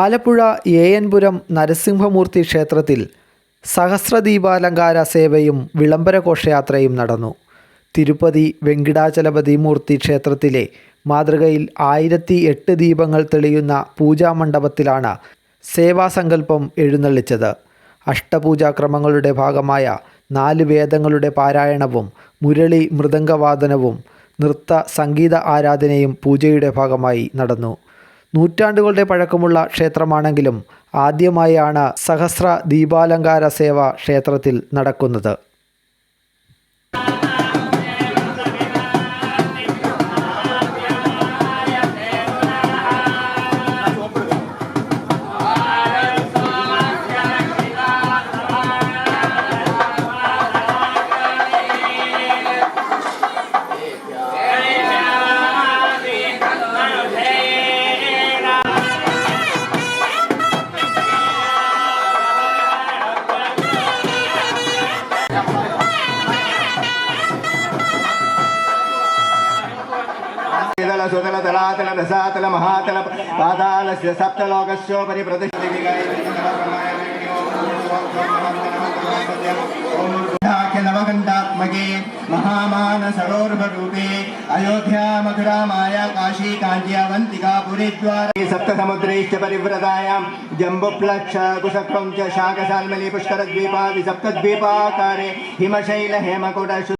ആലപ്പുഴ ഏയൻപുരം നരസിംഹമൂർത്തി ക്ഷേത്രത്തിൽ സഹസ്രദീപാലങ്കാര സേവയും വിളംബര ഘോഷയാത്രയും നടന്നു. തിരുപ്പതി വെങ്കിടാചലപതി മൂർത്തി ക്ഷേത്രത്തിലെ മാതൃകയിൽ ആയിരത്തി എട്ട് ദീപങ്ങൾ തെളിയുന്ന പൂജാമണ്ഡപത്തിലാണ് സേവാസങ്കല്പം എഴുന്നള്ളിച്ചത്. അഷ്ടപൂജാക്രമങ്ങളുടെ ഭാഗമായ നാല് വേദങ്ങളുടെ പാരായണവും മുരളി മൃദംഗവാദനവും നൃത്ത സംഗീത ആരാധനയും പൂജയുടെ ഭാഗമായി നടന്നു. നൂറ്റാണ്ടുകളുടെ പഴക്കമുള്ള ക്ഷേത്രമാണെങ്കിലും ആദ്യമായാണ് സഹസ്ര ദീപാലങ്കാര സേവ ക്ഷേത്രത്തിൽ നടക്കുന്നത്. शीतल सुतल तलातल रसातल महातल पातालस्य सप्तलोकस्योपरि नवगंधात्मके महामान सरोर्भरूपे अयोध्या मथुरा माया काशी काञ्च्यावन्तिका पुरीद्वार सप्त समुद्रैश्च परिव्रतायां जम्बुप्लक्ष कुशक्रं च शाकसाल्मली पुष्करद्वीपा विसप्तद्वीपाकारे हिमशैल हेमकुट